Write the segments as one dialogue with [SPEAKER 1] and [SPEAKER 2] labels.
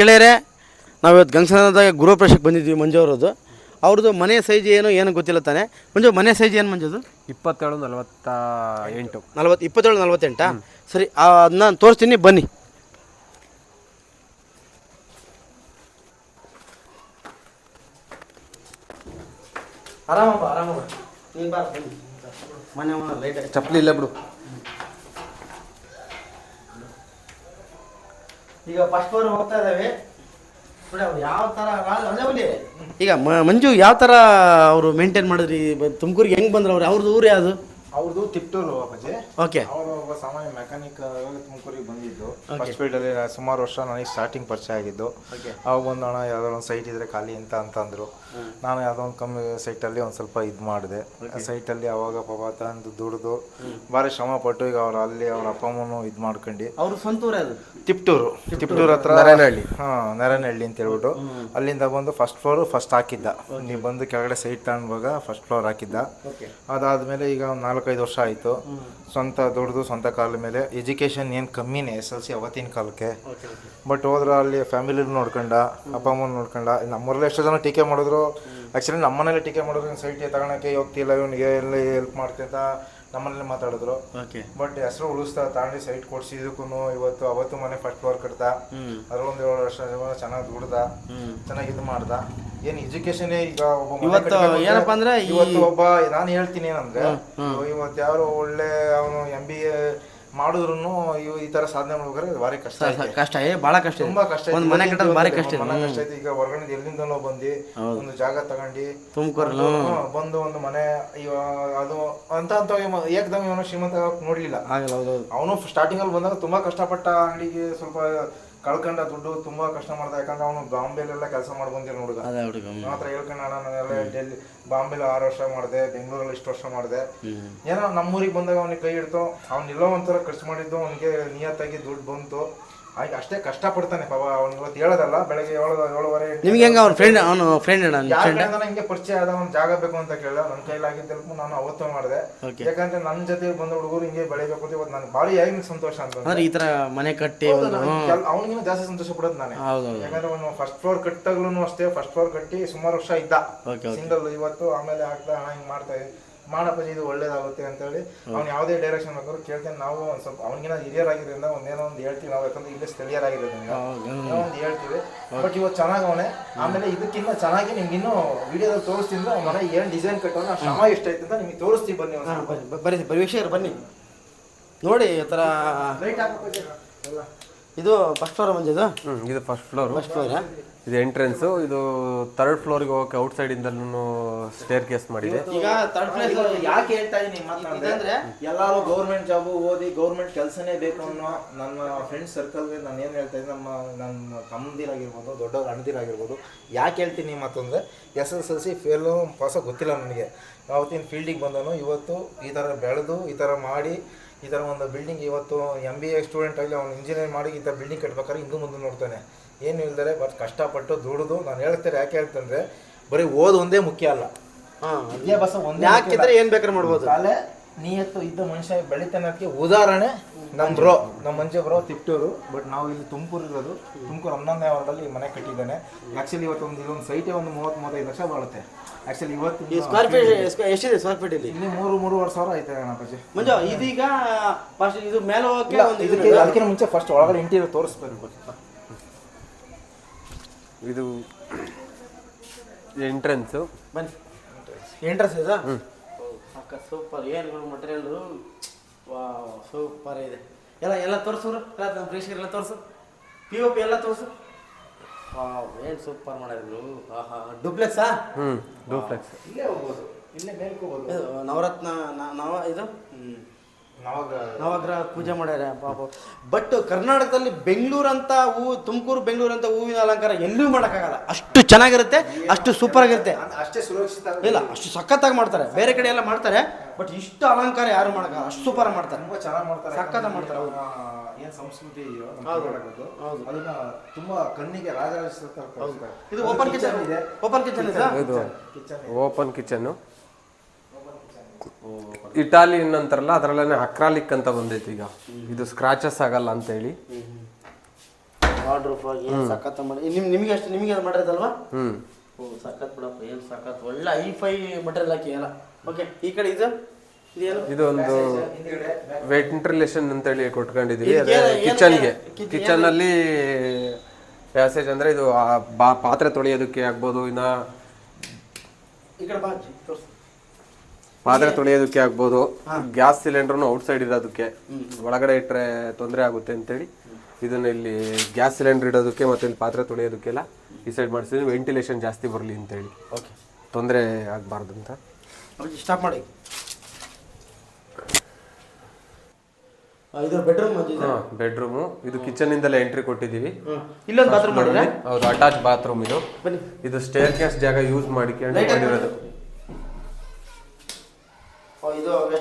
[SPEAKER 1] ಗೆಳೆಯರೇ ನಾವು ಇವತ್ತು ಗಂಗಸನದಾಗ ಗೃಹಪ್ರವೇಶಕ್ಕೆ ಬಂದಿದ್ವಿ ಮಂಜು ಅವರದು ಅವ್ರದ್ದು ಮನೆ ಸೈಜ್ ಏನು ಏನು ಗೊತ್ತಿಲ್ಲ ತಾನೆ. ಮಂಜು ಮನೆ ಸೈಜ್ ಏನು ಮಂಜು ಅದು
[SPEAKER 2] ಇಪ್ಪತ್ತೇಳು ನಲವತ್ತ ಎಂಟು
[SPEAKER 1] ನಲವತ್ತು ಇಪ್ಪತ್ತೇಳು ನಲ್ವತ್ತೆಂಟಾ? ಸರಿ ನಾನು ತೋರಿಸ್ತೀನಿ ಬನ್ನಿ. ಆರಾಮಪ್ಪ ಆರಾಮಪ್ಪ. ನೀನು ಬಾ ಬನ್ನಿ. ಮನೆ ಲೈಟ್
[SPEAKER 2] ಚಪ್ಪಲಿ ಇಲ್ಲ ಬಿಡು.
[SPEAKER 1] ಈಗ ಫಸ್ಟ್ ಫ್ಲೋರ್ ಹೋಗ್ತಾ ಇದ್ದಾವೆ ಯಾವ ಥರ ಈಗ ಮಂಜು ಯಾವ ಥರ ಅವರು ಮೇಂಟೈನ್ ಮಾಡಿದ್ರಿ? ತುಮಕೂರಿಗೆ ಹೆಂಗ್ ಬಂದ್ರು ಅವ್ರು? ಅವ್ರದ್ದು ಊರು ಯಾವುದು?
[SPEAKER 3] ಅವ್ರದ್ದು ತಿಪ್ಟೂರು ಅಪ್ಪಾಜಿ.
[SPEAKER 1] ಓಕೆ
[SPEAKER 3] ಅವರು ಒಬ್ಬ ಸಾಮಾನ್ಯ ಮೆಕ್ಯಾನಿಕ್ ತುಮಕೂರಿಗೆ ಬಂದಿದ್ದು. ಫಸ್ಟ್ ಫೀಲ್ಡಲ್ಲಿ ಸುಮಾರು ವರ್ಷ ನನಗೆ ಸ್ಟಾರ್ಟಿಂಗ್ ಪರಿಚಯ ಆಗಿದ್ದು. ಅವಾಗ ಒಂದು ಹಣ ಯಾವ್ದೋ ಒಂದು ಸೈಟ್ ಇದ್ರೆ ಖಾಲಿ ಅಂತ ಅಂತಂದ್ರು. ನಾನು ಯಾವುದೋ ಒಂದು ಕಮ್ಮಿ ಸೈಟಲ್ಲಿ ಒಂದು ಸ್ವಲ್ಪ ಇದು ಮಾಡಿದೆ. ಸೈಟಲ್ಲಿ ಅವಾಗ ಪಾಪ ತಂದು ದುಡ್ದು ಭಾರಿ ಶ್ರಮ ಪಟ್ಟು ಈಗ ಅವ್ರು ಅಲ್ಲಿ ಅವ್ರ ಅಪ್ಪ ಅಮ್ಮನು ಇದು ಮಾಡ್ಕೊಂಡು.
[SPEAKER 1] ಅವ್ರ ಸ್ವಂತ ಊರೇ
[SPEAKER 3] ತಿಪ್ಟೂರು. ತಿಪ್ಟೂರು. ಹತ್ರ
[SPEAKER 2] ನರೇನಹಳ್ಳಿ.
[SPEAKER 3] ಹಾಂ ನರೇನಹಳ್ಳಿ ಅಂತ ಹೇಳ್ಬಿಟ್ಟು. ಅಲ್ಲಿಂದ ಬಂದು ಫಸ್ಟ್ ಫ್ಲೋರ್ ಫಸ್ಟ್ ಹಾಕಿದ್ದ. ನೀವು ಬಂದು ಕೆಳಗಡೆ ಸೈಟ್ ತಗೊಂಡಾಗ ಫಸ್ಟ್ ಫ್ಲೋರ್ ಹಾಕಿದ್ದ. ಅದಾದಮೇಲೆ ಈಗ ಒಂದು ನಾಲ್ಕೈದು ವರ್ಷ ಆಯಿತು. ಸ್ವಂತ ದುಡ್ದು ಸ್ವಂತ ಕಾಲ ಮೇಲೆ ಎಜುಕೇಷನ್ ಏನು ಕಮ್ಮಿನೇ ಎಸ್ ಎಲ್ ಸಿ ಅವತ್ತಿನ ಕಾಲಕ್ಕೆ. ಬಟ್ ಹೋದ್ರೆ ಅಲ್ಲಿ ಫ್ಯಾಮಿಲಿ ನೋಡ್ಕೊಂಡ ಅಪ್ಪ ಅಮ್ಮನ ನೋಡ್ಕೊಂಡ. ನಮ್ಮೂರಲ್ಲಿ ಎಷ್ಟೋ ಜನ ಟೀಕೆ ಮಾಡಿದ್ರು. ಆ್ಯಕ್ಚುಲಿ ನಮ್ಮನೇಲಿ ಟೀಕೆ ಮಾಡಿದ್ರು ಸೈಟ್ ತಗೊಳಕ್ಕೆ ಹೋಗ್ತಿಲ್ಲ ಇವನಿಗೆ ಎಲ್ಲಿ ಹೆಲ್ಪ್ ಅಂತ ನಮ್ಮನೇಲಿ ಮಾತಾಡಿದ್ರು.
[SPEAKER 1] ಓಕೆ.
[SPEAKER 3] ಬಟ್ ಹೆಸರು ಉಳಿಸ್ತಾ ತಾಂಡಿ ಸೈಟ್ ಕೊಡ್ಸಿದಕ್ಕೂ ಇವತ್ತು ಅವತ್ತು ಮನೆ ಫಸ್ಟ್ ಫ್ಲೋರ್ ಕಟ್ತಾ ಅದ್ರೊಂದು ಏಳು ವರ್ಷ ಚೆನ್ನಾಗಿ ದುಡ್ದ. ಚೆನ್ನಾಗಿ ಇದು ಮಾಡ್ದ. ಏನ್ ಎಜುಕೇಶನ್ ಈಗ
[SPEAKER 1] ಇವತ್ತು ಏನಪ್ಪ ಅಂದ್ರೆ
[SPEAKER 3] ಇವತ್ತು ಒಬ್ಬ ನಾನು ಹೇಳ್ತೀನಿ ಏನಂದ್ರೆ ಇವತ್ತು ಯಾರು ಒಳ್ಳೆ ಅವನು ಎಂ ಬಿ ಎ ಮಾಡಿದ್ರು ಇವ್ ಈ ತರ ಸಾಧನೆ ಮಾಡ್ಬೇಕಾದ್ರೆ ಭಾರಿ ಕಷ್ಟ ಐತೆ.
[SPEAKER 1] ಕಷ್ಟ ಏ ಭಾಳ ಕಷ್ಟ ಇದೆ.
[SPEAKER 3] ತುಂಬಾ ಕಷ್ಟ.
[SPEAKER 1] ಒಂದು ಮನೆ ಕಟ್ಟೋದು ಭಾರಿ ಕಷ್ಟ ಇದೆ.
[SPEAKER 3] ಮನೆ ಕಷ್ಟ ಐತೆ ಈಗ ಹೊರಗಡೆ ಎಲ್ಲಿಂದನೋ ಬಂದು ಒಂದು ಜಾಗ ತಗೊಂಡು
[SPEAKER 1] ತುಮಕೂರು
[SPEAKER 3] ಹ್ಮ್, ಬಂದು ಒಂದು ಮನೆ ಇವ ಅದು ಅಂತ ಅಂತ ಏಕದಮ್ ಇವನು ಶ್ರೀಮಂತ ಆಗೋಕ್ ನೋಡ್ಲಿಲ್ಲ
[SPEAKER 1] ಆಗಲ್ಲ
[SPEAKER 3] ಅವನು ಸ್ಟಾರ್ಟಿಂಗ್ ಅಲ್ಲಿ ಬಂದಾಗ ತುಂಬಾ ಕಷ್ಟಪಟ್ಟ ಅಂಗಡಿಗೆ ಸ್ವಲ್ಪ ಕಳ್ಕೊಂಡ ದುಡ್ಡು ತುಂಬಾ ಕಷ್ಟ ಮಾಡ್ದ ಯಾಕಂದ್ರೆ ಅವನು ಬಾಂಬೆಲೆಲ್ಲ ಕೆಲಸ ಮಾಡಿ ಬಂದಿರೋ ಹುಡುಗ.
[SPEAKER 1] ಅದೇ ಹುಡುಗ
[SPEAKER 3] ಮಾತ್ರ ಹೇಳ್ಕೊಂಡ ನಾನೆಲ್ಲ ಡೆಲ್ಲಿ ಬಾಂಬೆಲಿ ಆರು ವರ್ಷ ಮಾಡಿದೆ ಬೆಂಗಳೂರಲ್ಲಿ ಇಷ್ಟು ವರ್ಷ ಮಾಡಿದೆ. ಏನೋ ನಮ್ಮೂರಿಗೆ ಬಂದಾಗ ಅವನಿಗೆ ಕೈ ಹಿಡ್ತು ಅವ್ನಿಲ್ಲೋ ಒಂಥರ ಖರ್ಚು ಮಾಡಿದ್ದು ಅವನಿಗೆ ನಿಯತ್ತಾಗಿ ದುಡ್ಡು ಬಂತು. ಆಗ ಅಷ್ಟೇ ಪಡ್ತಾನೆ ಪಾಪ ಅವ್ನು ಇವತ್ತು ಹೇಳೋದಲ್ಲ ಬೆಳಗ್ಗೆ ಏಳು ಏಳುವರೆ
[SPEAKER 1] ನಿಮ್ಗೆ ಹೆಂಗ ಅವ್ರ ಫ್ರೆಂಡ್ ಅವನು ಫ್ರೆಂಡ್
[SPEAKER 3] ಯಾರ
[SPEAKER 1] ಫ್ರೆಂಡ್
[SPEAKER 3] ನಂಗೆ ಪರಿಚಯ ಆದ ಒಂದು ಜಾಗ ಬೇಕು ಅಂತ ಕೇಳ ನನ್ನ ಕೈಲಾಗಿದ್ದ ನಾನು ಅವತ್ತು ಮಾಡಿದೆ. ಯಾಕಂದ್ರೆ ನನ್ನ ಜೊತೆ ಬಂದ ಹುಡುಗರು ಹಿಂಗೆ ಬೆಳಿಬೇಕು ಅಂತ ಇವತ್ತು ನನಗೆ ಭಾರಿ ಆಗಿ ಸಂತೋಷ ಅಂತ
[SPEAKER 1] ಅಂದ್ರೆ ಈ ತರ ಮನೆ ಕಟ್ಟಿ
[SPEAKER 3] ಅವನಿಗಿನ ಜಾಸ್ತಿ ಸಂತೋಷ ಪಡೋದು ನಾನೇ. ಯಾಕಂದ್ರೆ ಅವನು ಫಸ್ಟ್ ಫ್ಲೋರ್ ಕಟ್ಟಾಗ್ಲೂ ಅಷ್ಟೇ ಫಸ್ಟ್ ಫ್ಲೋರ್ ಕಟ್ಟಿ ಸುಮಾರು ವರ್ಷ ಇದ್ದ. ಸಿಂಗಲ್ ಇವತ್ತು ಆಮೇಲೆ ಆಗ್ತಾ ಹಣ ಹಿಂಗ್ ಮಾಡ್ತಾ ಇದ್ದೆ. ಮಾಡಪ್ಪ ಇದು ಒಳ್ಳೇದಾಗುತ್ತೆ ಅಂತ ಹೇಳಿ ಅವ್ನು ಯಾವುದೇ ಡೈರೆಕ್ಷನ್ ಹಾಕೋರು ಕೇಳ್ತೇನೆ. ನಾವು ಒಂದು ಸ್ವಲ್ಪ ಅವನಿಗಿನ ಹಿರಿಯರ್ ಆಗಿರೋದ್ರಿಂದ ಒಂದೇನೋ ಒಂದು ಹೇಳ್ತೀವಿ. ನಾವು ಯಾಕಂದ್ರೆ ಇಲ್ಲೇ ಸ್ಥಳೀಯರಾಗಿರೋದ್ರಿಂದ ಏನೋ ಒಂದು ಹೇಳ್ತೀವಿ. ಬಟ್ ಇವತ್ತು ಚೆನ್ನಾಗಿ ಅವನೇ. ಆಮೇಲೆ ಇದಕ್ಕಿಂತ ಚೆನ್ನಾಗಿ ನಿಮ್ಗೆ ಇನ್ನೂ ವಿಡಿಯೋದಲ್ಲಿ ತೋರಿಸ್ತೀನಿ ಅವ್ನ ಮನೆ ಏನು ಡಿಸೈನ್ ಕಟ್ಟೋಣ ಶ್ರಮ ಎಷ್ಟೈತೆ ಅಂತ ನಿಮಗೆ ತೋರಿಸ್ತೀವಿ ಬನ್ನಿ
[SPEAKER 1] ಬರೀ ಬರೀ ವಿಷಯ ಬನ್ನಿ ನೋಡಿ ಈ ಥರ
[SPEAKER 3] ಲೈಟ್ ಎಲ್ಲ.
[SPEAKER 1] ಇದು ಫಸ್ಟ್ ಫ್ಲೋರ್ ಮಂಜಿದು
[SPEAKER 2] ಹ್ಮ್ ಇದು ಫಸ್ಟ್ ಫ್ಲೋರ್
[SPEAKER 1] ಫಸ್ಟ್ ಫ್ಲೋರ್
[SPEAKER 2] ಇದು ಎಂಟ್ರೆನ್ಸು ಇದು ಥರ್ಡ್ ಫ್ಲೋರಿಗೆ ಹೋಗಕ್ಕೆ ಔಟ್ ಸೈಡಿಂದಲೂ ಸ್ಟೇರ್ ಕೇಸ್ ಮಾಡಿದೆ
[SPEAKER 1] ಈಗ ತರ್ಡ್ ಪ್ಲೇಸ್
[SPEAKER 3] ಯಾಕೆ ಹೇಳ್ತಾ ಇದೀನಿ ಅಂದ್ರೆ ಎಲ್ಲರೂ ಗೌರ್ಮೆಂಟ್ ಜಾಬ್ ಓದಿ ಗೌರ್ಮೆಂಟ್ ಕೆಲಸನೇ ಬೇಕು ಅನ್ನೋ ನನ್ನ ಫ್ರೆಂಡ್ ಸರ್ಕಲ್ ನಾನು ಏನು ಹೇಳ್ತಾ ಇದ್ದೀನಿ ನಮ್ಮ ನನ್ನ ತಮ್ಮದಿರಾಗಿರ್ಬೋದು ದೊಡ್ಡವ್ರ ಅಣ್ಣದಿರಾಗಿರ್ಬೋದು ಯಾಕೆ ಹೇಳ್ತೀನಿ ಮತ್ತೊಂದ್ರೆ S S L C fail ಪಾಸ ಗೊತ್ತಿಲ್ಲ ನನಗೆ. ಅವತ್ತಿನ ಫೀಲ್ಡಿಗೆ ಬಂದನು ಇವತ್ತು ಈ ಥರ ಬೆಳೆದು ಈ ಥರ ಮಾಡಿ ಈ ಥರ ಒಂದು ಬಿಲ್ಡಿಂಗ್ ಇವತ್ತು ಎಂ ಬಿ ಎ ಸ್ಟೂಡೆಂಟ್ ಆಗಲಿ ಅವ್ನು ಇಂಜಿನಿಯರ್ ಮಾಡಿ ಈ ಥರ ಬಿಲ್ಡಿಂಗ್ ಕಟ್ಬೇಕಾದ್ರೆ ಹಿಂದೂ ಮುಂದೆ ನೋಡ್ತಾನೆ. ಏನು ಇಲ್ದರೆ ಬಟ್ ಕಷ್ಟಪಟ್ಟು ದುಡಿದು ನಾನು ಹೇಳ್ತಾರೆ ಯಾಕೆ ಹೇಳ್ತಂದ್ರೆ ಬರೀ ಓದು ಒಂದೇ ಮುಖ್ಯ ಅಲ್ಲ.
[SPEAKER 1] ಹಾಂ
[SPEAKER 3] ವಿದ್ಯಾಭ್ಯಾಸ ಒಂದೇ
[SPEAKER 1] ಯಾಕಿದ್ರೆ ಏನು ಬೇಕಾದ್ರೆ ಮಾಡ್ಬೋದು.
[SPEAKER 3] ಕಲೆ ನಿಯತ್ತು ಇದ್ದ ಮನುಷ್ಯ ಬೆಳಿತನಕ್ಕೆ ಉದಾಹರಣೆ ನಮ್ಮ ಬ್ರೋ ನಮ್ಮ ಮಂಜೆ ಬ್ರೋ ತಿಪ್ಟೂರು. ಬಟ್ ನಾವು ಇಲ್ಲಿ ತುಮಕೂರು ಇರೋದು ತುಮಕೂರು ಹನ್ನೊಂದನೇ ವಾರ್ಡಲ್ಲಿ ಮನೆ ಕಟ್ಟಿದ್ದಾನೆ. ಆ್ಯಕ್ಚುಲಿ ಇವತ್ತು ಒಂದು ಇಲ್ಲೊಂದು ಸೈಟೇ ಒಂದು ಮೂವತ್ತು ಮೂವತ್ತೈದು ಲಕ್ಷ ಬಾಳುತ್ತೆ. ಆ್ಯಕ್ಚುಲಿ ಇವತ್ತು
[SPEAKER 1] ಸ್ಕ್ವೇರ್ ಫೀಟ್ ಎಷ್ಟಿದೆ ಸ್ಕ್ವೇರ್ ಫೀಟ್ ಇಲ್ಲಿ?
[SPEAKER 3] ಇಲ್ಲಿ ಮೂರು ಮೂರುವರೆ ಸಾವಿರ ಐತೆ ಗಣಪತಿ
[SPEAKER 1] ಮಂಜು ಇದೀಗ ಫಸ್ಟ್ ಇದು ಮೇಲೆ ಹೋಗಕ್ಕೆ ಒಂದು
[SPEAKER 3] ಇದಕ್ಕೆ ಅದಕ್ಕಿಂತ ಮುಂಚೆ ಫಸ್ಟ್ ಒಳಗಡೆ ಇಂಟೀರಿಯರ್ ತೋರಿಸ್ಬೇಕು
[SPEAKER 2] ಇದು ಎಂಟ್ರೆನ್ಸು
[SPEAKER 1] ಬನ್ನಿ. ಎಂಟ್ರೆನ್ಸ್ ಇದೆ? ಸೂಪರ್. ಏನು ಮಟೀರಿಯಲ್ ವಾ ಸೂಪರ್ ಇದೆ. ಎಲ್ಲ ಎಲ್ಲ ತೋರಿಸೋರು ಎಲ್ಲ ನಮ್ಮ ಪ್ರೇಕ್ಷಕರೆಲ್ಲ ತೋರಿಸು. ಪಿ ಒ ಪಿ ಎಲ್ಲ ತೋರಿಸು. ವಾವ್ ಏನು ಸೂಪರ್ ಮಾಡಿದ್ರು ಆಹಾ ಡುಪ್ಲೆಕ್ಸಾ
[SPEAKER 2] ಹ್ಞೂ ಡೂಪ್ಲೆಕ್ಸ್
[SPEAKER 3] ಇಲ್ಲೇ ಹೋಗ್ಬೋದು. ಇಲ್ಲೇ
[SPEAKER 1] ಮೇಲ್ಕೋಬೋದು. ನವರತ್ನ ನವ ಇದು? ಹ್ಮ್.
[SPEAKER 3] ನವಾಗ
[SPEAKER 1] ನವಗ್ರಹ ಪೂಜೆ ಮಾಡ್ಯಾರ ಪಾಪ. ಬಟ್ ಕರ್ನಾಟಕದಲ್ಲಿ ಬೆಂಗಳೂರು ಅಂತ ಹೂ ತುಮಕೂರು ಬೆಂಗಳೂರು ಅಂತ ಹೂವಿನ ಅಲಂಕಾರ ಎಲ್ಲೂ ಮಾಡೋಕ್ಕಾಗಲ್ಲ. ಅಷ್ಟು ಚೆನ್ನಾಗಿರುತ್ತೆ ಅಷ್ಟು ಸೂಪರ್ ಆಗಿರುತ್ತೆ
[SPEAKER 3] ಅಷ್ಟೇ ಸುರಕ್ಷಿತ
[SPEAKER 1] ಇಲ್ಲ ಅಷ್ಟು ಸಖತ್ತಾಗಿ ಮಾಡ್ತಾರೆ. ಬೇರೆ ಕಡೆ ಎಲ್ಲ ಮಾಡ್ತಾರೆ ಬಟ್ ಇಷ್ಟು ಅಲಂಕಾರ ಯಾರು ಮಾಡೋಕ್ಕಾಗಲ್ಲ. ಅಷ್ಟು ಸೂಪರ್ ಮಾಡ್ತಾರೆ.
[SPEAKER 3] ತುಂಬಾ ಚೆನ್ನಾಗಿ ಮಾಡ್ತಾರೆ.
[SPEAKER 1] ಸಖತ್ತಾಗಿ ಮಾಡ್ತಾರೆ,
[SPEAKER 3] ಏನು ಸಂಸ್ಕೃತಿ ಇದೆಯೋ. ಅದನ್ನ ತುಂಬಾ ಕಣ್ಣಿಗೆ ರಾಜರಾಜ
[SPEAKER 1] ಇದು ಓಪನ್ ಕಿಚನ್ ಇದೆ. ಓಪನ್ ಕಿಚನ್ ಇದೆ?
[SPEAKER 2] ಓಪನ್ ಕಿಚನ್ನು ಇಟಾಲಿಯನ್ ಅಂತಾರಲ್ಲ ಅದರಲ್ಲೇ ಅಕ್ರಾಲಿಕ್ ಅಂತ ಬಂದೈತಿ ಈಗ. ಇದು ಸ್ಕ್ರಾಚಸ್ ಆಗಲ್ಲ ಅಂತೇಳಿ.
[SPEAKER 1] ಹೇಳಿ ರೂಫ್ ಆಗಿ ಏನು ಸಖತ್ ಮಾಡಿ ನಿಮ್ ನಿಮಗೆ ಅಷ್ಟು ನಿಮಗೆ ಅದು ಮಾಡಿರೋದಲ್ವಾ
[SPEAKER 2] ಹ್ಮ್.
[SPEAKER 1] ಓ ಸಖತ್ ಬಿಡಪ್ಪ ಏನು ಸಖತ್? ಒಳ್ಳೆ ಐ ಫೈ ಮಟೀರಿಯಲ್ ಹಾಕಿ ಎಲ್ಲ. ಓಕೆ ಈ ಕಡೆ ಇದು?
[SPEAKER 2] ಇದು ಒಂದು ವೆಂಟಿಲೇಷನ್ ಅಂತೇಳಿ ಕೊಟ್ಕೊಂಡಿದೀವಿ.
[SPEAKER 1] ಇದಕ್ಕೆ
[SPEAKER 2] ಅದೇ
[SPEAKER 1] ಏನು-
[SPEAKER 2] ಕಿಚನ್ಗೆ
[SPEAKER 1] ಕಿಚನ್-
[SPEAKER 2] ಅಲ್ಲಿ ಪ್ಯಾಸೇಜ್ ಅಂದ್ರೆ ಇದು ಪಾತ್ರೆ ತೊಳೆಯೋದಕ್ಕೆ ಆಗ್ಬೋದು ಇನ್ನ
[SPEAKER 1] ಈ ಕಡೆ ಬಾ.
[SPEAKER 2] ಪಾತ್ರೆ ತೊಳೆಯೋದಕ್ಕೆ ಆಗ್ಬೋದು ಗ್ಯಾಸ್ ಸಿಲಿಂಡರ್ನು ಔಟ್ ಸೈಡ್ ಇರೋದಕ್ಕೆ ಒಳಗಡೆ ಇಟ್ಟರೆ ತೊಂದರೆ ಆಗುತ್ತೆ ಅಂತೇಳಿ ಇದನ್ನ ಇಲ್ಲಿ ಗ್ಯಾಸ್ ಸಿಲಿಂಡರ್ ಇಡೋದಕ್ಕೆ ಮತ್ತೆ ಇಲ್ಲಿ ಪಾತ್ರೆ ತೊಳೆಯೋದಕ್ಕೆಲ್ಲ ಈ ಸೈಡ್ ಮಾಡಿಸಿದ್ವಿ ವೆಂಟಿಲೇಷನ್ ಜಾಸ್ತಿ ಬರಲಿ ಅಂತೇಳಿ.
[SPEAKER 1] ಓಕೆ
[SPEAKER 2] ತೊಂದರೆ ಆಗಬಾರ್ದು ಅಂತ.
[SPEAKER 1] ಸ್ಟಾಪ್ ಮಾಡಿ. ಇದು ಬೆಡ್ರೂಮ್.
[SPEAKER 2] ಬೆಡ್ರೂಮು ಇದು? ಕಿಚನ್ ಇಂದಲೇ ಎಂಟ್ರಿ ಕೊಟ್ಟಿದ್ದೀವಿ.
[SPEAKER 1] ಹ್ಮ್. ಇಲ್ಲೊಂದು ಬಾತ್ರೂಮ್ ಮಾಡಿದ್ರೆ?
[SPEAKER 2] ಹೌದು ಅಟ್ಯಾಚ್ ಬಾತ್ರೂಮ್ ಇದು. ಇದು ಸ್ಟೇರ್ ಕೇಸ್ ಜಾಗ ಯೂಸ್ ಮಾಡಿಕೊಂಡು
[SPEAKER 1] ಬಂದಿರೋದು
[SPEAKER 2] ಮಾಡಿರೋದು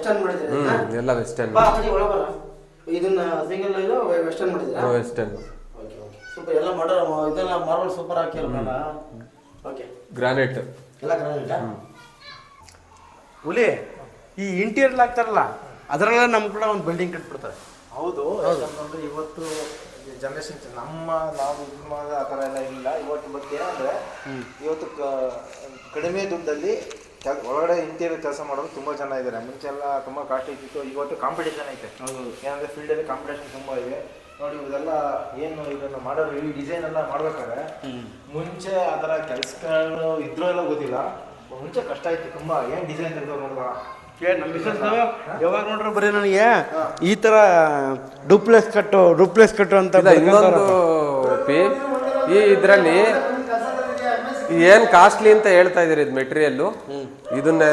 [SPEAKER 1] ವೆಸ್ಟರ್ನ್ ಮಾಡಿದ್ರೆ
[SPEAKER 2] ಎಲ್ಲ ವೆಸ್ಟರ್ನ್
[SPEAKER 1] ಬಾ ಅಜ್ಜಿ ಒಳ ಬರ ಇದನ್ನ ಸಿಂಗಲ್ ಇದು ವೆಸ್ಟರ್ನ್ ಮಾಡಿದ್ರೆ
[SPEAKER 2] ವೆಸ್ಟರ್ನ್
[SPEAKER 1] ಓಕೆ ಓಕೆ ಸೂಪರ್ ಎಲ್ಲ ಮಾಡೋ ಇದೆಲ್ಲ ಮಾರ್ಬಲ್ ಸೂಪರ್ ಹಾಕಿರಲ್ಲ ಓಕೆ
[SPEAKER 2] ಗ್ರಾನೈಟ್
[SPEAKER 1] ಎಲ್ಲ ಗ್ರಾನೈಟಾ ಹುಲಿ ಈ ಇಂಟೀರಿಯರ್ ಹಾಕ್ತಾರಲ್ಲ ಅದರಲ್ಲ ನಮ್ಮ ಕೂಡ ಒಂದು ಬಿಲ್ಡಿಂಗ್ ಕಟ್ಬಿಡ್ತಾರೆ.
[SPEAKER 3] ಹೌದು ಯಾಕಂತಂದ್ರೆ ಇವತ್ತು ಜನರೇಷನ್ ನಮ್ಮ ನಾವು ಇದು ಮಾಡಿದ ಆ ಥರ ಎಲ್ಲ ಇಲ್ಲ. ಇವತ್ತು ಬಗ್ಗೆ ಏನಂದ್ರೆ ಇವತ್ತು ಕಡಿಮೆ ದುಡ್ಡಲ್ಲಿ ಕೆಲ್ ಒಳಗಡೆ ಇಂಟೀರಿಯರ್ ಕೆಲಸ ಮಾಡೋರು ತುಂಬ ಜನ ಇದ್ದಾರೆ ಮುಂಚೆ ಎಲ್ಲ ತುಂಬ ಕಾಸ್ಟ್ಲಿ ಇತ್ತು ಇವತ್ತು ಕಾಂಪಿಟೇಷನ್ ಐತೆ. ಏನಂದ್ರೆ ಫೀಲ್ಡಲ್ಲಿ ಕಾಂಪಿಟೇಷನ್ ತುಂಬ ಇದೆ. ನೋಡಿ ಇದೆಲ್ಲ ಏನು ಇದನ್ನು ಮಾಡೋರು ಈ ಡಿಸೈನ್ ಎಲ್ಲ ಮಾಡ್ಬೇಕಾದ್ರೆ ಮುಂಚೆ ಆ ಥರ ಕೆಲಸಗಳು ಇದ್ರೂ ಎಲ್ಲ ಗೊತ್ತಿಲ್ಲ. ಮುಂಚೆ ಕಷ್ಟ ಇತ್ತು ತುಂಬ. ಏನು ಡಿಸೈನ್ ತೆಗೆದವ್ರು
[SPEAKER 1] ನೋಡುವ? ಯಾವಾಗ ನೋಡ್ರೆ ಬರೀ ನನಗೆ? ಈ ತರ ಡೂಪ್ಲೆಸ್ ಕಟ್ಟು ಡೂಪ್ಲೆಸ್ ಕಟ್ಟು ಅಂತ
[SPEAKER 2] ಈ ಇದರಲ್ಲಿ ಏನ್ ಕಾಸ್ಟ್ಲಿ ಅಂತ ಹೇಳ್ತಾ ಇದೀರಿ ಇದು ಮೆಟೀರಿಯಲ್ ಇದನ್ನ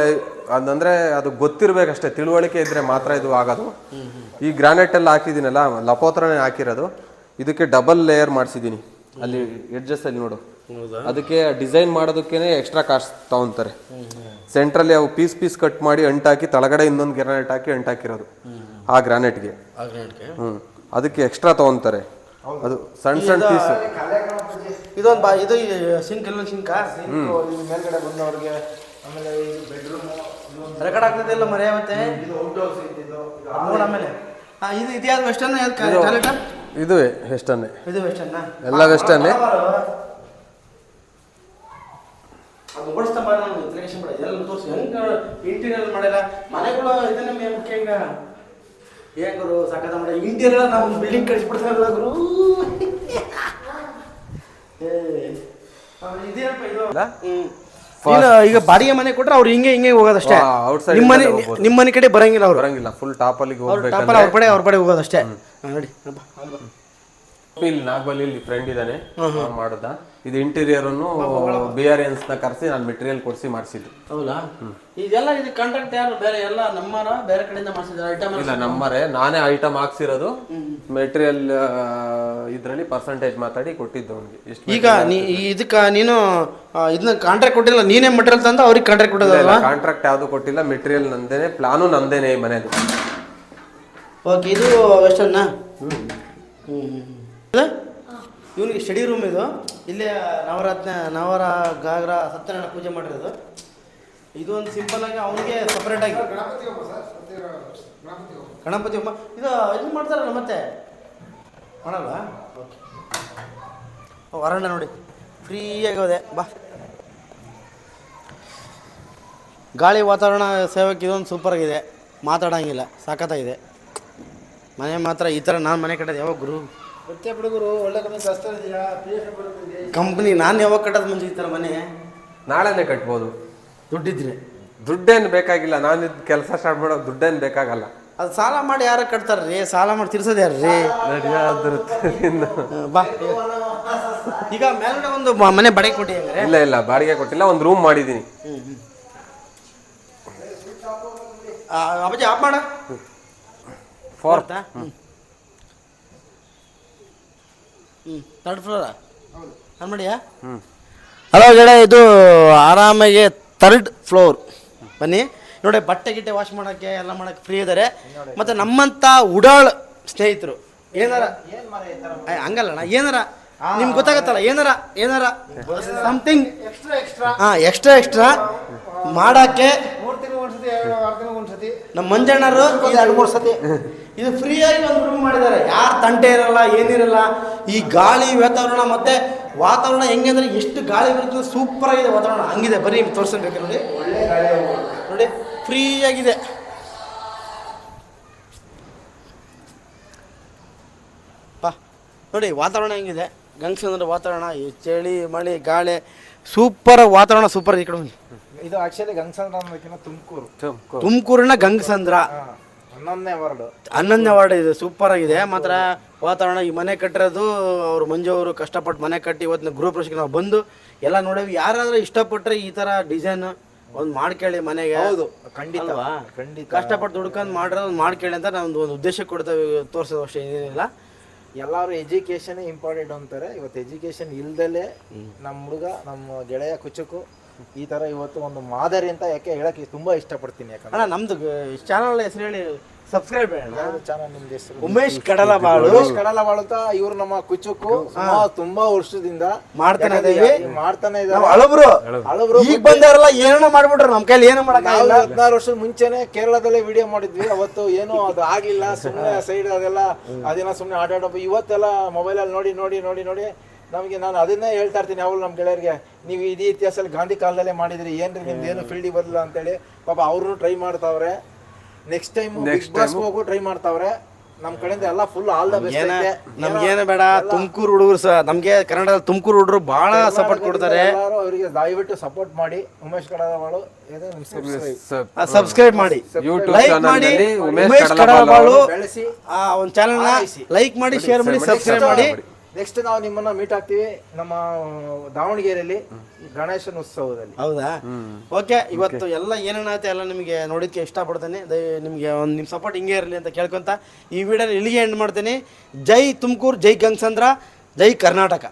[SPEAKER 2] ಅದಂದ್ರೆ ಅದು ಗೊತ್ತಿರ್ಬೇಕಷ್ಟೇ ತಿಳುವಳಿಕೆ ಇದ್ರೆ ಮಾತ್ರ ಇದು ಆಗೋದು. ಈ ಗ್ರಾನೈಟ್ ಎಲ್ಲ ಹಾಕಿದೀನಲ್ಲ ಲಪೋತ್ರನೇ ಹಾಕಿರೋದು. ಇದಕ್ಕೆ ಡಬಲ್ ಲೇಯರ್ ಮಾಡಿಸಿದೀನಿ ಅಲ್ಲಿ ಎಡ್ಜಸ್ ಅಲ್ಲಿ ನೋಡು. ಅದಕ್ಕೆ ಡಿಸೈನ್ ಮಾಡೋದಕ್ಕೇನೆ ಎಕ್ಸ್ಟ್ರಾ ಕಾಸ್ಟ್ ತಗೊಂತಾರೆ. ಸೆಂಟ್ರಲ್ಲಿ ಅವು ಪೀಸ್ ಪೀಸ್ ಕಟ್ ಮಾಡಿ ಅಂಟಾಕಿ ತಳಗಡೆ ಇನ್ನೊಂದು ಗ್ರಾನೈಟ್ ಹಾಕಿ ಅಂಟಾಕಿರೋದು. ಆ ಗ್ರಾನೈಟ್ಗೆ ಹ್ಮ್. ಅದಕ್ಕೆ ಎಕ್ಸ್ಟ್ರಾ ತಗೊಂತಾರೆ. ಅದು ಸಣ್ಣ ಸಣ್ಣ ಪೀಸ್
[SPEAKER 1] ಇದೊಂದು ಬಾ ಇದು ಸಿಂಕ್ ಇಲ್ಲೊಂದು ಸಿಂಕ
[SPEAKER 3] ಸಿಂಕು, ಇಲ್ಲಿ ಮೇಲ್ಗಡೆ ಬಂದವ್ರಿಗೆ ಆಮೇಲೆ ಇದು ಬೆಡ್ರೂಮು
[SPEAKER 1] ರೆಕಾರ್ಡ್ ಆಗ್ತದೆ ಇಲ್ಲ ಮರೆಯ
[SPEAKER 3] ಇದು ಔಟ್ ಹೌಸ್ ಇದ್ದಿದ್ದು ಇದು
[SPEAKER 1] ನೋಡ ಆಮೇಲೆ ಹಾ ಇದು ಇತಿಹಾಸ ವೆಸ್ಟರ್ನ್ ಯಾವ್ದು ಟಾಯ್ಲೆಟ್
[SPEAKER 2] ಇದು ವೆಸ್ಟರ್ನ್
[SPEAKER 1] ಇದು ವೆಸ್ಟರ್ನ್
[SPEAKER 2] ಎಲ್ಲ ವೆಸ್ಟರ್ನ್
[SPEAKER 1] ಅದು ಓಡಿಸ್ತಾ ಬಾರ ನಾನು ತಿರುಗಿಸಿ ಬಿಡ ಎಲ್ಲ ತೋರಿಸಿ ಹೆಂಗೆ ಇಂಟೀರಿಯರ್ ಮಾಡಿಲ್ಲ ಮನೆಗಳು ಇದನ್ನ ಮುಖ್ಯ ಈಗ ಏ ಗುರು ಮಾಡಿ ಇಂಟೀರಿಯರ್ ನಾವು ಬಿಲ್ಡಿಂಗ್ ಕಳಿಸ್ಬಿಡ್ತಾರೆ ಗುರು ಏ, ಆಮೇಲೆ ಇದೇನಪ್ಪ ಇದು
[SPEAKER 2] ಅಲ್ಲ?
[SPEAKER 1] ಹ್ಮ್. ನೀನು ಈಗ ಬಾಡಿಗೆ ಮನೆ ಕೊಟ್ರೆ ಅವ್ರು ಹಿಂಗೆ ಹಿಂಗೆ ಹೋಗೋದಷ್ಟೇ.
[SPEAKER 2] outside
[SPEAKER 1] ನಿಮ್ಮ ಮನೆ ಕಡೆ ಬರಂಗಿಲ್ಲ ಅವ್ರು.
[SPEAKER 2] ಬರಂಗಿಲ್ಲ ಫುಲ್ ಟಾಪ್ ಅಲ್ಲಿ
[SPEAKER 1] ಅವ್ರು ಟಾಪಲ್ಲಿ ಪಡೆ ಅವ್ರ ಪಡೆ ಹೋಗೋದಷ್ಟೇ. ನೋಡಿ.
[SPEAKER 2] ಇಲ್ಲಿ ನಾಗಬಲ್ಲಿ ಇಲ್ಲಿ ಫ್ರೆಂಡ್ ಇದ್ದಾನೆ. ಮಾಡ್ದ. ಇದು ಇಂಟೀರಿಯರ್ ಬಿ ಆರ್ ಎನ್ಸ್ನ ಕರೆಸಿ ನಾನು ಮೆಟೀರಿಯಲ್ ಕೊಡಿಸಿ ಮಾಡಿಸಿದ್ದು.
[SPEAKER 1] ಹೌದಾ? ಇದೆಲ್ಲ ಇದು ಕಾಂಟ್ರಾಕ್ಟ್ ಯಾರು? ಬೇರೆ ಎಲ್ಲ ನಮ್ಮರ ಬೇರೆ ಕಡೆಯಿಂದ ಮಾಡಿಸಿದ್ದಾರೆ ಐಟಮ್
[SPEAKER 2] ಇಲ್ಲ ನಮ್ಮರೇ. ನಾನೇ ಐಟಮ್ ಹಾಕ್ಸಿರೋದು. ಮೆಟೀರಿಯಲ್ ಇದರಲ್ಲಿ ಪರ್ಸೆಂಟೇಜ್ ಮಾತಾಡಿ ಕೊಟ್ಟಿದ್ದು ಅವ್ನಿಗೆ. ಎಷ್ಟು
[SPEAKER 1] ಈಗ ನೀ ಇದಕ್ಕ ನೀನು ಇದನ್ನ ಕಾಂಟ್ರಾಕ್ಟ್ ಕೊಟ್ಟಿಲ್ಲ. ನೀನೇ ಮೆಟೀರಿಯಲ್ ತಂದು ಅವ್ರಿಗೆ ಕಾಂಟ್ರಾಕ್ಟ್ ಕೊಟ್ಟೋದಲ್ವಾ?
[SPEAKER 2] ಕಾಂಟ್ರಾಕ್ಟ್ ಯಾವುದು ಕೊಟ್ಟಿಲ್ಲ. ಮೆಟೀರಿಯಲ್ ನಂದೇನೆ ಪ್ಲಾನು ನಂದೇನೆ ಮನೆದು.
[SPEAKER 1] ಓಕೆ ಇದು ವೆಸ್ಟರ್ನಾ ಹ್ಞೂ ಇವನಿಗೆ ಸ್ಟಡಿ ರೂಮ್ ಇದು. ಇಲ್ಲೇ ನವರಾತ್ನ, ನವರ ಗಾಗ್ರ ಸತ್ಯನಾರಾಯಣ ಪೂಜೆ ಮಾಡಿರೋದು. ಇದು ಒಂದು ಸಿಂಪಲ್ ಆಗಿ ಅವನಿಗೆ ಸಪ್ರೇಟ್ ಆಗಿ. ಗಣಪತಿ ಹಬ್ಬ. ಇದು ಇದು ಮಾಡ್ತಾರಲ್ಲ ಮತ್ತೆ? ಮಾಡಲ್ಲ ಓಕೆ ವರಣ್ಣ ನೋಡಿ. ಫ್ರೀಯಾಗಿ ಹೋದೆ. ಬಾ. ಗಾಳಿ ವಾತಾವರಣ ಸೇವಕ್ಕೆ ಇದೊಂದು ಸೂಪರ್ ಆಗಿದೆ. ಮಾತಾಡೋಂಗಿಲ್ಲ. ಸಾಕತ್ತಾಗಿದೆ ಮನೆ ಮಾತ್ರ ಈ ಥರ ನಾನು ಮನೆ ಕಟ್ಟೋದು ಯಾವಾಗ ಗುರು?
[SPEAKER 3] ಮತ್ತೆ ಹುಡುಗರು ಒಳ್ಳೆ ಕಮ್ಮಿ ಕಷ್ಟ ಇದೆಯಾ? ಪಿ ಎಫ್ ಬರೋದಿದೆ
[SPEAKER 1] ಕಂಪ್ನಿ ನಾನು ಯಾವಾಗ ಕಟ್ಟೋದು ಮುಂಚೆ ಈ ಥರ ಮನೆ?
[SPEAKER 2] ನಾಳೆನೇ ಕಟ್ಬೋದು.
[SPEAKER 1] ದುಡ್ಡಿದ್ರೆ?
[SPEAKER 2] ದುಡ್ಡೇನು ಬೇಕಾಗಿಲ್ಲ. ನಾನು ಇದು ಕೆಲಸ ಸ್ಟಾರ್ಟ್ ಮಾಡೋ ದುಡ್ಡೇನು ಬೇಕಾಗಲ್ಲ.
[SPEAKER 1] ಅದು ಸಾಲ ಮಾಡಿ ಯಾರು ಕಟ್ತಾರೆ ರೀ? ಸಾಲ ಮಾಡಿ ತಿರ್ಸೋದು ಯಾರು ರೀ? ಬಾ. ಈಗ ಮೇಲ್ಗಡೆ ಒಂದು ಮ- ಮನೆ ಬಾಡಿಗೆ ಕೊಟ್ಟಿ ಹಂಗಾರೆ?
[SPEAKER 2] ಇಲ್ಲ ಇಲ್ಲ ಬಾಡಿಗೆ ಕೊಟ್ಟಿಲ್ಲ ಒಂದು ರೂಮ್ ಮಾಡಿದ್ದೀನಿ
[SPEAKER 1] ಆ, ಅಪ್ಪಾಜಿ ಆಫ್ ಮಾಡ.
[SPEAKER 2] ಫಾರ್
[SPEAKER 1] ಹ್ಞೂ ಥರ್ಡ್ ಫ್ಲೋರಾ ಆನ್ ಮಾಡಿಯಾ
[SPEAKER 2] ಹ್ಮ್.
[SPEAKER 1] ಹಲೋ ಗೆಳೆ ಇದು ಆರಾಮಾಗಿ ಥರ್ಡ್ ಫ್ಲೋರ್ ಬನ್ನಿ. ನೋಡಿ ಬಟ್ಟೆ ಗಿಟ್ಟೆ ವಾಶ್ ಮಾಡೋಕ್ಕೆ ಎಲ್ಲ ಮಾಡೋಕ್ಕೆ ಫ್ರೀ ಇದ್ದಾರೆ ಮತ್ತು ನಮ್ಮಂಥ ಉಡಾಳ್ ಸ್ನೇಹಿತರು. ಏನಾರ? ಹಂಗಲ್ಲಣ್ಣ. ಏನಾರ? ನಿಮ್ಗೆ ಗೊತ್ತಾಗತ್ತಲ್ಲ ಏನಾರ? ಏನಾರ? ಸಮಥಿಂಗ್
[SPEAKER 3] ಎಕ್ಸ್ಟ್ರಾ ಎಕ್ಸ್ಟ್ರಾ
[SPEAKER 1] ಹಾಂ ಎಕ್ಸ್ಟ್ರಾ ಎಕ್ಸ್ಟ್ರಾ ಮಾಡೋಕ್ಕೆ
[SPEAKER 3] ಮೂರು ತಿಂಗಳು ಒಂದ್ಸತಿ ಎರಡು ಆರು ತಿಂಗಳು ಒಂದ್ಸತಿ
[SPEAKER 1] ನಮ್ಮ ಮಂಜಣ್ಣರು
[SPEAKER 3] ಎರಡು ಮೂರು ಸತಿ.
[SPEAKER 1] ಇದು ಫ್ರೀಯಾಗಿ ಒಂದು ರೂಮ್ ಮಾಡಿದ್ದಾರೆ. ಯಾರು ತಂಟೆ ಇರಲ್ಲ ಏನಿರಲ್ಲ ಈ ಗಾಳಿ ವಾತಾವರಣ ಮತ್ತೆ ವಾತಾವರಣ ಹೆಂಗೆ ಅಂದ್ರೆ ಎಷ್ಟು ಗಾಳಿ ಬರುತ್ತೆ ಸೂಪರ್ ಆಗಿದೆ ವಾತಾವರಣ. ಹಂಗಿದೆ ಬರೀ ತೋರಿಸ್ಬೇಕು ನೋಡಿ.
[SPEAKER 3] ಒಳ್ಳೆ ಗಾಳಿ
[SPEAKER 1] ನೋಡಿ ಫ್ರೀಯಾಗಿದೆ. ಆಗಿದೆ ಪಾ ನೋಡಿ ವಾತಾವರಣ ಹೆಂಗಿದೆ. ಗಂಗಸಂದ್ರ ವಾತಾವರಣ ಈ ಚಳಿ ಮಳೆ ಗಾಳಿ ಸೂಪರ್ ವಾತಾವರಣ ಸೂಪರ್ ಈ ಕಡೆ
[SPEAKER 3] ಇದು ಆಕ್ಚುಲಿ ಗಂಗಸಂದ್ರ ಅನ್ನೋದಕ್ಕಿಂತ ತುಮಕೂರು.
[SPEAKER 1] ತುಮಕೂರಿನ ಗಂಗಸಂದ್ರ.
[SPEAKER 3] ಹನ್ನೊಂದನೇ ವಾರ್ಡ್.
[SPEAKER 1] ಹನ್ನೊಂದನೇ ವಾರ್ಡ್ ಇದೆ ಸೂಪರ್ ಆಗಿದೆ. ಮಾತ್ರ ವಾತಾವರಣ ಈ ಮನೆ ಕಟ್ಟಿರೋದು ಅವ್ರು ಮಂಜು ಅವರು ಕಷ್ಟಪಟ್ಟು ಮನೆ ಕಟ್ಟಿ ಇವತ್ತಿನ ಗೃಹ ಪ್ರವೇಶಕ್ಕೆ ನಾವು ಬಂದು ಎಲ್ಲ ನೋಡೇವಿ. ಯಾರಾದರೂ ಇಷ್ಟಪಟ್ಟರೆ ಈ ಥರ ಡಿಸೈನ್ ಒಂದು ಮಾಡ್ಕೇಳಿ ಮನೆಗೆ.
[SPEAKER 3] ಹೌದು ಖಂಡಿತ
[SPEAKER 1] ಅಲ್ವಾ?
[SPEAKER 3] ಖಂಡಿತ.
[SPEAKER 1] ಕಷ್ಟಪಟ್ಟು ದುಡ್ಕೊಂಡು ಮಾಡಿರೋದು ಮಾಡ್ಕೇಳಿ ಅಂತ ನಾವು ಒಂದು ಉದ್ದೇಶ ಕೊಡ್ತೇವೆ ತೋರಿಸೋದು ಅಷ್ಟೇ ಏನಿಲ್ಲ.
[SPEAKER 3] ಎಲ್ಲರೂ ಎಜುಕೇಶನ್ ಇಂಪಾರ್ಟೆಂಟ್ ಅಂತಾರೆ. ಇವತ್ತು ಎಜುಕೇಶನ್ ಇಲ್ದಲೇ ನಮ್ಮ ಹುಡುಗ ನಮ್ಮ ಗೆಳೆಯ ಕುಚುಕು ಈ ತರ ಇವತ್ತು ಒಂದು ಮಾದರಿ ಅಂತ ಯಾಕೆ ಹೇಳಕ್ಕೆ ತುಂಬಾ ಇಷ್ಟಪಡ್ತೀನಿ ಯಾಕಂದ್ರೆ
[SPEAKER 1] ನಮ್ದು ಚಾನಲ್ ಹೆಸರು ಹೇಳಿ. ಸಬ್ಸ್ಕ್ರೈಬ್
[SPEAKER 3] ಚಾನಲ್ ನಿಮ್ದು ಹೆಸರು?
[SPEAKER 1] ಉಮೇಶ್ ಕಡಲಬಾಳು.
[SPEAKER 3] ಉಮೇಶ್ ಕಡಲಬಾಳು ಅಂತ ಇವ್ರು ನಮ್ಮ ಕುಚುಕು ಸುಮಾರು ತುಂಬಾ ವರ್ಷದಿಂದ
[SPEAKER 1] ಮಾಡ್ತಾನೆ ಇದೀವಿ.
[SPEAKER 3] ಮಾಡ್ತಾನೆ ಇದ್ದಾರೆ
[SPEAKER 1] ಹಳಬ್ರು.
[SPEAKER 3] ಹಳಬ್ರು
[SPEAKER 1] ಈಗ ಬಂದವರೆಲ್ಲ ಏನೋ ಮಾಡ್ಬಿಟ್ರು ನಮ್ಮ ಕೈಲಿ ಏನೋ
[SPEAKER 3] ಮಾಡಕ್
[SPEAKER 1] ಮಾಡಕ್ಕಾಗಲ್ಲ
[SPEAKER 3] ಹದಿನಾರು ವರ್ಷದ ಮುಂಚೆನೆ ಕೇರಳದಲ್ಲೇ ವಿಡಿಯೋ ಮಾಡಿದ್ವಿ. ಅವತ್ತು ಏನು ಅದು ಆಗ್ಲಿಲ್ಲ. ಸುಮ್ಮನೆ ಸೈಡ್ ಅದೆಲ್ಲ ಅದೇನೋ ಸುಮ್ಮನೆ ಆಟಾಡೋ ಇವತ್ತೆಲ್ಲ ಮೊಬೈಲಲ್ಲಿ ನೋಡಿ ನೋಡಿ ನೋಡಿ ನೋಡಿ ನಮಗೆ ನಾನು ಅದನ್ನೇ ಹೇಳ್ತಾ ಇರ್ತೀನಿ ಯಾವಾಗಲೂ ನಮ್ಮ ಗೆಳೆಯರಿಗೆ. ನೀವು ಇದೇ ಇತಿಹಾಸದಲ್ಲಿ ಗಾಂಧಿ ಕಾಲದಲ್ಲೇ ಮಾಡಿದ್ರಿ. ಏನ್ರಿ ನಿಮ್ದು? ಏನು ಫೀಲ್ಡಿಗೆ ಬರಲಿಲ್ಲ ಅಂತೇಳಿ. ಪಾಪ ಅವರು ಟ್ರೈ ಮಾಡ್ತಾವ್ರೆ. ನೆಕ್ಸ್ಟ್ ಟೈಮ್ ಬಿಗ್ ಬಾಸ್ ಹೋಗು ಟ್ರೈ ಮಾಡ್ತಾವ್ರೆ ನಮ್ಮ ಕಡೆಯಿಂದ ಎಲ್ಲ ಫುಲ್ ಆಲ್ ದ ಬೆಸ್ಟ್ ಐತೆ.
[SPEAKER 1] ನಮ್ಗೇನು ಬೇಡ ತುಮಕೂರು ಹುಡುಗರು ಸಹ ನಮಗೆ ಕನ್ನಡದ ತುಮಕೂರು ಹುಡುಗರು ಬಹಳ ಸಪೋರ್ಟ್ ಕೊಡ್ತಾರೆ.
[SPEAKER 3] ಎಲ್ಲರೂ ಅವರಿಗೆ ದಯವಿಟ್ಟು ಸಪೋರ್ಟ್ ಮಾಡಿ. ಉಮೇಶ್ ನಿಮ್
[SPEAKER 1] ಸಬ್ಸ್ಕ್ರೈಬ್ ಮಾಡಿ.
[SPEAKER 2] ಯೂಟ್ಯೂಬ್
[SPEAKER 1] ಲೈಕ್ ಮಾಡಿ
[SPEAKER 2] ಉಮೇಶ್ ಕಡಲಬಾಳು
[SPEAKER 3] ಬೆಳೆಸಿ
[SPEAKER 1] ಆ ಒಂದು ಚಾನಲ್ ಲೈಕ್ ಮಾಡಿ ಶೇರ್ ಮಾಡಿ ಸಬ್ಸ್ಕ್ರೈಬ್ ಮಾಡಿ.
[SPEAKER 3] ನೆಕ್ಸ್ಟ್ ನಾವು ನಿಮ್ಮನ್ನ ಮೀಟ್ ಆಗ್ತೀವಿ ನಮ್ಮ ದಾವಣಗೆರೆಯಲ್ಲಿ ಗಣೇಶನ ಉತ್ಸವದಲ್ಲಿ
[SPEAKER 1] ಹೌದಾ ಓಕೆ ಇವತ್ತು ಎಲ್ಲ ಏನೇನಾಯ್ತು ಎಲ್ಲ ನಿಮಗೆ ನೋಡಿದ್ಕೆ ಇಷ್ಟಪಡ್ತೇನೆ. ದಯ ನಿಮಗೆ ಒಂದು ನಿಮ್ಮ ಸಪೋರ್ಟ್ ಹಿಂಗೆ ಇರಲಿ ಅಂತ ಕೇಳ್ಕೊಂತ ಈ ವಿಡಿಯೋ ಇಲ್ಲಿಗೆ ಎಂಡ್ ಮಾಡ್ತೀನಿ. ಜೈ ತುಮಕೂರು ಜೈ ಗಂಗಸಂದ್ರ ಜೈ ಕರ್ನಾಟಕ.